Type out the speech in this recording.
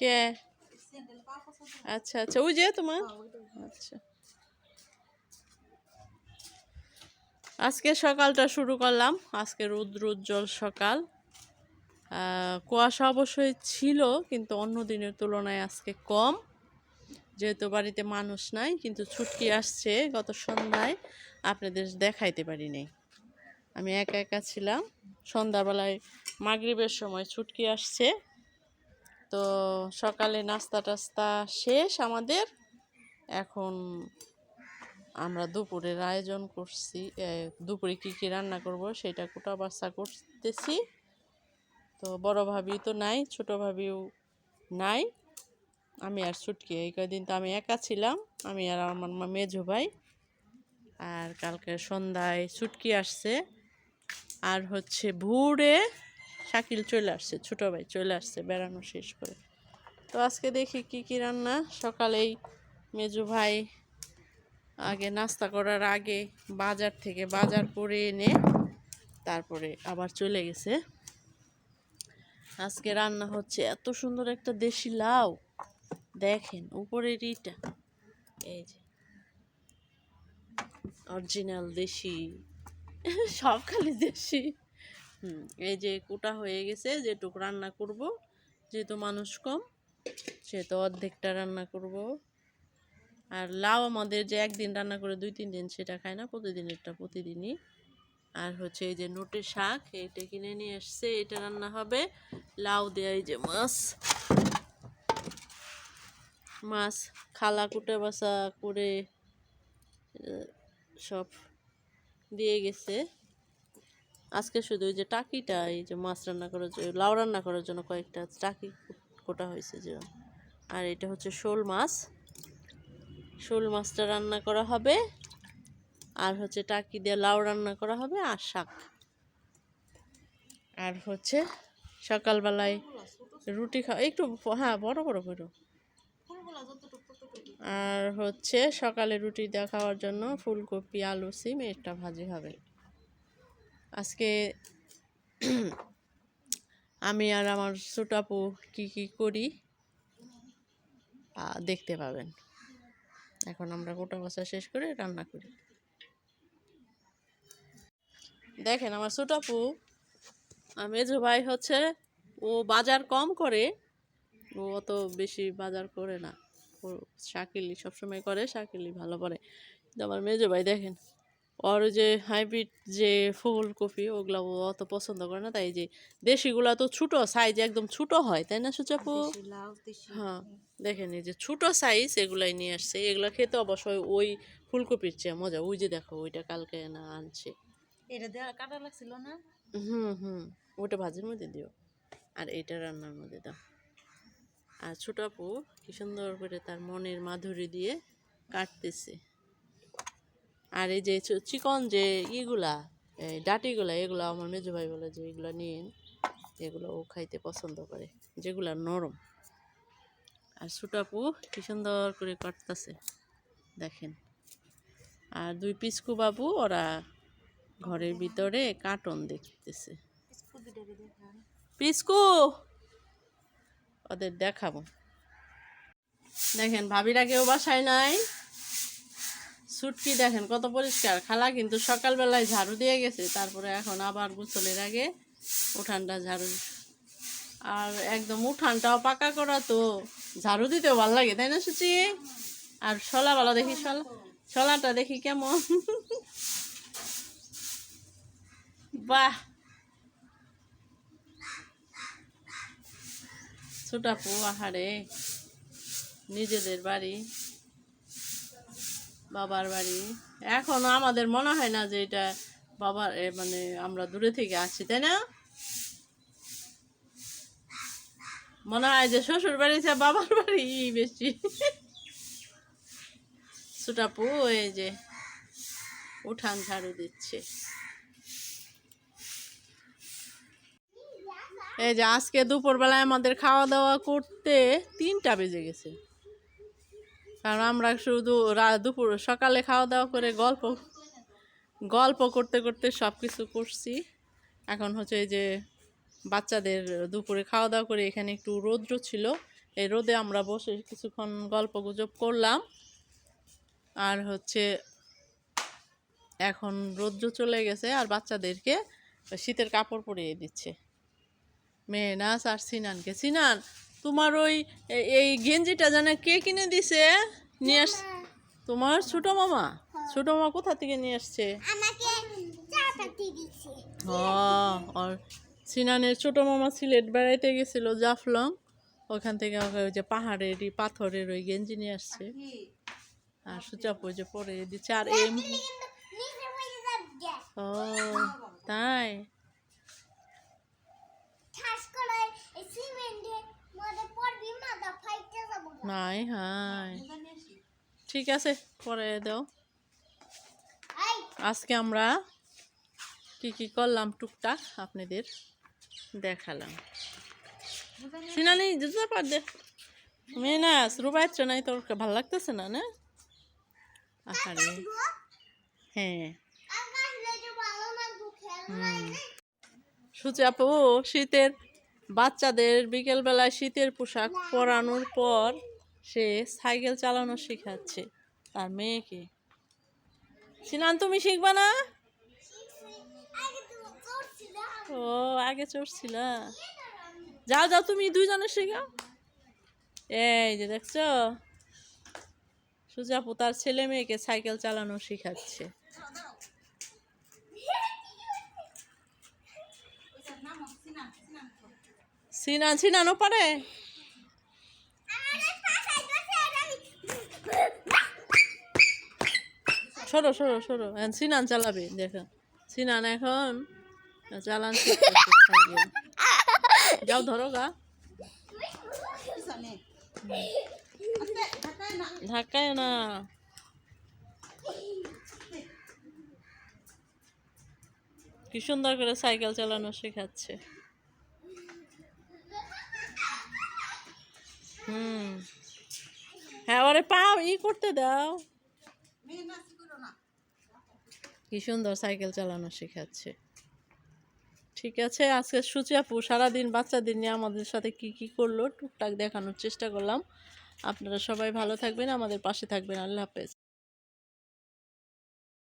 কে? আচ্ছা আচ্ছা ওই যে তোমার? আচ্ছা। আজকে সকালটা শুরু করলাম। আজকে রৌদ্র উজ্জ্বল সকাল কুয়াশা অবশ্যই ছিল, কিন্তু অন্য দিনের তুলনায় আজকে কম। যেহেতু বাড়িতে মানুষ নাই, কিন্তু ছুটকি আসছে গত সন্ধ্যায়। আপনাদের দেখাইতে পারি আমি একা একা ছিলাম। সন্ধ্যাবেলায় মাগরিবের সময় ছুটকি আসছে। তো সকালে নাস্তা টাস্তা শেষ আমাদের। এখন আমরা দুপুরের আয়োজন করছি দুপুরে কি কি রান্না করব সেটা কোটা বাচ্চা করতেছি। তো বড় ভাবি তো নাই, ছোট ভাবিও নাই। আমি আর ছুটকি এই কয়দিন তো আমি একা ছিলাম, আমি আর আমার মা- মেজো ভাই। আর কালকে সন্ধ্যায় ছুটকি আসছে। আর হচ্ছে ভোরে শাকিল চলে আসছে, ছোটো ভাই চলে আসছে বেড়ানো শেষ করে। তো আজকে দেখি কি কি রান্না। সকালেই মেজু ভাই আগে নাস্তা করার আগে বাজার থেকে বাজার করে এনে তারপরে আবার চলে গেছে। আজকে রান্না হচ্ছে এত সুন্দর একটা দেশি লাউ। দেখেন, উপরের ইটা। এই যে। অরিজিনাল দেশি। সব খালি দেশি। হুম, এই যে কোটা হয়ে গেছে যেটুকু রান্না করব, যেহেতু মানুষ কম, সেহেতু অর্ধেকটা রান্না করব। আর লাউ আমাদের যে একদিন রান্না করে দুই, তিন দিন সেটা খায় না, প্রতিদিনেরটা প্রতিদিনই। আর হচ্ছে এই যে নোটে শাক, এটা কিনে নিয়ে এসছে, এটা রান্না হবে। লাউ দেয়া এই যে মাছ। মাছ খালা কুটে বাসা করে সব দিয়ে গেছে। আজকে শুধু ওই যে টাকিটা, এই যে মাছ রান্না করার জন্য, লাউ রান্না করার জন্য কয়েকটা টাকি কোটা হয়েছে যে। আর এটা হচ্ছে শোল মাছ। শোল মাছটা রান্না করা হবে, আর হচ্ছে টাকি দিয়ে লাউ রান্না করা হবে, আর শাক। আর হচ্ছে সকালবেলায় রুটি খাওয়া, একটু হ্যাঁ বড় বড় করো আর হচ্ছে সকালে রুটি দেওয়া খাওয়ার জন্য ফুলকপি, আলু, সিম এটা ভাজি হবে। আজকে আমি আর আমার ছোটাপু কি কি করি আহ, দেখতে পাবেন। এখন আমরা গোটা বসা শেষ করে রান্না করি। দেখেন আমার ছোটাপু মেজো ভাই হচ্ছে ও বাজার কম করে ও অত বেশি বাজার করে না। ও শাকিলি সবসময় করে শাকিলি ভালো করে। কিন্তু আমার মেজো ভাই দেখেন ওর যে হাইব্রিড যে ফুলকপি ওগুলা অত পছন্দ করে না তাই যে দেশিগুলা তো ছোটো সাইজ একদম ছোটো হয় তাই না সুচাপু? হ্যাঁ দেখেন এই যে ছোটো সাইজ এগুলাই নিয়ে আসছে এগুলা খেতে অবশ্যই ওই ফুলকপির চেয়ে মজা ওই যে দেখো ওইটা কালকে না আনছে। এটা দেওয়া কাটা লাগছিল না? হুম হুম ওটা ভাজির মধ্যে দিও। আর এইটা রান্নার মধ্যে দাও। আর ছোট আপু কি সুন্দর করে তার মনের মাধুরী দিয়ে কাটতেছে। আর এই যে চিকন যে ইগুলা এই ডাটিগুলা এগুলো আমার মেজো ভাই বলে যে এগুলা নিন এগুলো ও খাইতে পছন্দ করে যেগুলা নরম। আর সুটাপু কি সুন্দর করে কাটতেছে দেখেন। আর দুই পিসকু বাবু ওরা ঘরের ভিতরে কার্টুন দেখতেছে। পিসকু! ওদের দেখাবো। দেখেন ভাবিরা কেউ বাসায় নাই। সুটকি দেখেন কত পরিষ্কার। খালা কিন্তু সকালবেলায় ঝাড়ু দিয়ে গেছে, তারপরে এখন আবার গোসলের আগে উঠানটা ঝাড়ু আর একদম উঠানটাও পাকা করা তো ঝাড়ু দিতেও ভালো লাগে, তাই না সুচি? আর শলা ভালো দেখি, শলা শলাটা দেখি কেমন? বাহ! ছোটাপু আহারে! নিজেদের বাড়ি। বাবার বাড়ি। এখন আমাদের মনে হয় না যে এটা বাবার মানে আমরা দূরে থেকে আসছি তাই না? মনে হয় যে শ্বশুর বাড়ি বাবার বাড়ি বেশি। সুটাপু, এই যে উঠান ঝাড়ু দিচ্ছে। এই যে আজকে দুপুরবেলায় আমাদের খাওয়া দাওয়া করতে তিনটা বেজে গেছে। কারণ আমরা শুধু দুপুর, সকালে খাওয়া দাওয়া করে গল্প গল্প করতে করতে সব কিছু করছি। এখন হচ্ছে যে বাচ্চাদের দুপুরে খাওয়া দাওয়া করে এখানে একটু রৌদ্র ছিল। এই রোদে আমরা বসে কিছুক্ষণ গল্প গুজব করলাম। আর হচ্ছে এখন রৌদ্র চলে গেছে আর বাচ্চাদেরকে শীতের কাপড় পরিয়ে দিচ্ছে। মেহনাস আর সিনানকে। সিনান তোমার ওই এই গেঞ্জিটা জানে কে কিনে দিছে? নিয়ে আস তোমার ছোট মামা? ছোট মামা কোথা থেকে নিয়ে আসছে? হ্যাঁ আর সিনানের ছোট মামা সিলেট বেড়াইতে গেছিল জাফলং। ওখান থেকে ওই যে পাহাড়ের পাথরের ওই গেঞ্জি নিয়ে আসছে। আর সুচাপ ওই যে পরে দিচ্ছে আর এই হয়ে ও তাই? নাই হাই। ঠিক আছে পরে দাও। আজকে আমরা কি কি করলাম টুকটাক আপনাদের দেখালাম। সিনানি জুতা পার দে। মেনাস রুবাইছ নাই তোর ভালো লাগতেছে না না? আহারে। হ্যাঁ। সূচি আপু শীতের বাচ্চাদের বিকেলবেলায় শীতের পোশাক পরানোর পর সে সাইকেল চালানো শেখাচ্ছে তার মেয়েকে। সিনান, তুমি শিখবা না? ও, আগে চড়ছিল যাও যাও, তুমি দুইজনে শেখাও। এই যে দেখছ, সুজাপু তার ছেলে মেয়েকে সাইকেল চালানো শেখাচ্ছে। সিনান সিনানও পারে। সরো সরো সরো। সিনান চালাবে, দেখো। সিনান এখন। চালান যাও, ধরো গা। ধাক্কায় না। কি সুন্দর করে সাইকেল চালানো শেখাচ্ছে। হুম। হ্যাঁ ওরে পাও, ই করতে দাও। কি সুন্দর সাইকেল চালানো শেখাচ্ছে। ঠিক আছে, আজকে সুচি আপু সারাদিন বাচ্চাদের নিয়ে আমাদের সাথে কি কি করল, টুকটাক দেখানোর চেষ্টা করলাম। আপনারা সবাই ভালো থাকবেন, আমাদের পাশে থাকবেন, আল্লাহ হাফেজ।